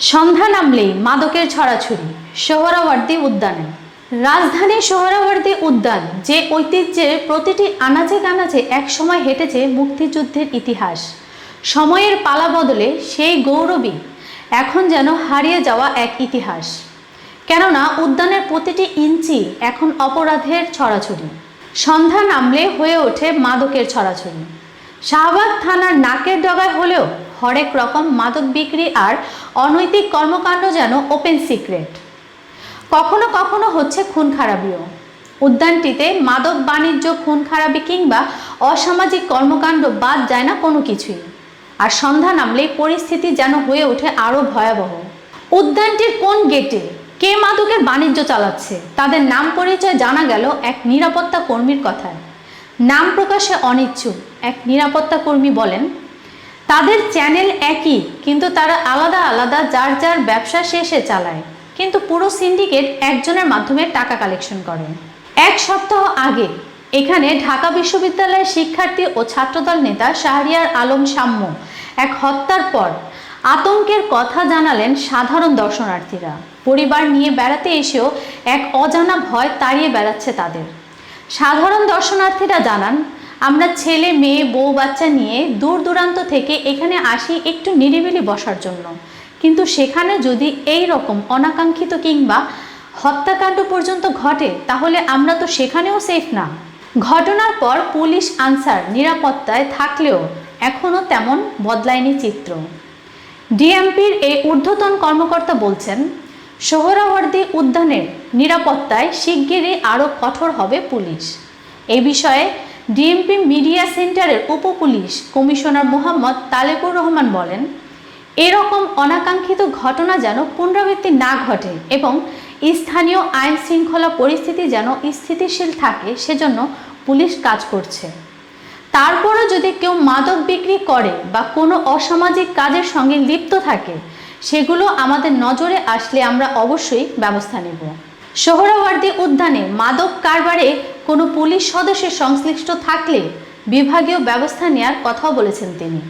সন্ধ্যা নামলেই মাদকের ছড়াছড়ি, সোহরাওয়ার্দী উদ্যানে। রাজধানীর সোহরাওয়ার্দী উদ্যান, যে ঐতিহ্যের প্রতিটি আনাচে কানাচে একসময় হেঁটেছে মুক্তিযুদ্ধের ইতিহাস। সময়ের পালা বদলে সেই গৌরবী এখন যেন হারিয়ে যাওয়া এক ইতিহাস। কেননা উদ্যানের প্রতিটি ইঞ্চি এখন অপরাধের ছড়াছড়ি। সন্ধ্যা নামলে হয়ে ওঠে মাদকের ছড়াছড়ি। শাহবাগ থানার নাকের ডগায় হলেও হরেক রকম মাদক বিক্রি আর অনৈতিক কর্মকাণ্ড যেন ওপেন সিক্রেট কখনো কখনো হচ্ছে খুন খারাপিও। উদ্যানটিতে মাদক বাণিজ্য, খুন খারাপি কিংবা অসামাজিক কর্মকাণ্ড বাদ যায় না কোনো কিছুই। আর সন্ধ্যা নামলেই পরিস্থিতি যেন হয়ে ওঠে আরও ভয়াবহ। উদ্যানটির কোন গেটে কে মাদকের বাণিজ্য চালাচ্ছে? তাদের নাম পরিচয় জানা গেল এক নিরাপত্তা কর্মীর কথায়। নাম প্রকাশে অনিচ্ছুক, এক নিরাপত্তা কর্মী বলেন তাদের চ্যানেল একই, কিন্তু তারা আলাদা আলাদা যার যার ব্যবসা শেষে চালায়। কিন্তু পুরো সিন্ডিকেট একজনের মাধ্যমে টাকা কালেকশন করে। এক সপ্তাহ আগে, এখানে ঢাকা বিশ্ববিদ্যালয়ের শিক্ষার্থী ও ছাত্রদল নেতা শাহরিয়ার আলম সাম্য এক হত্যার পর আতঙ্কের কথা জানালেন সাধারণ দর্শনার্থীরা। পরিবার নিয়ে বেড়াতে এসেও এক অজানা ভয় তাড়িয়ে বেড়াচ্ছে তাদের। সাধারণ দর্শনার্থীরা জানান আমরা ছেলে, মেয়ে, বউ, বাচ্চা নিয়ে দূর দূরান্ত থেকে এখানে আসি একটু নিরিবিলি বসার জন্য। কিন্তু সেখানে যদি এই রকম অনাকাঙ্ক্ষিত কিংবা হত্যাকাণ্ড পর্যন্ত ঘটে, তাহলে আমরা তো সেখানেও সেফ না। ঘটনার পর পুলিশ আনসার নিরাপত্তায় থাকলেও এখনও তেমন বদলায়নি চিত্র। ডিএমপির এই ঊর্ধ্বতন কর্মকর্তা বলছেন সোহরাওয়ার্দী উদ্যানের নিরাপত্তায় শিগগিরই আরও কঠোর হবে পুলিশ। এ বিষয়ে ডিএমপি মিডিয়া সেন্টারের উপপুলিশ কমিশনার মোহাম্মদ তালেকুর রহমান বলেন, এরকম অনাকাঙ্ক্ষিত ঘটনা যেন পুনরাবৃত্তি না ঘটে এবং স্থানীয় আইন শৃঙ্খলা পরিস্থিতি যেন স্থিতিশীল থাকে সেজন্য পুলিশ কাজ করছে। তারপরও যদি কেউ মাদক বিক্রি করে বা কোনো অসামাজিক কাজের সঙ্গে লিপ্ত থাকে, সেগুলো আমাদের নজরে আসলে আমরা অবশ্যই ব্যবস্থা নেব। সোহরাওয়ার্দী উদ্যানে মাদক কারবারে কোনো পুলিশ সদস্যের সংশ্লিষ্ট থাকলে বিভাগীয় ব্যবস্থা নেওয়ার কথাও বলেছেন তিনি।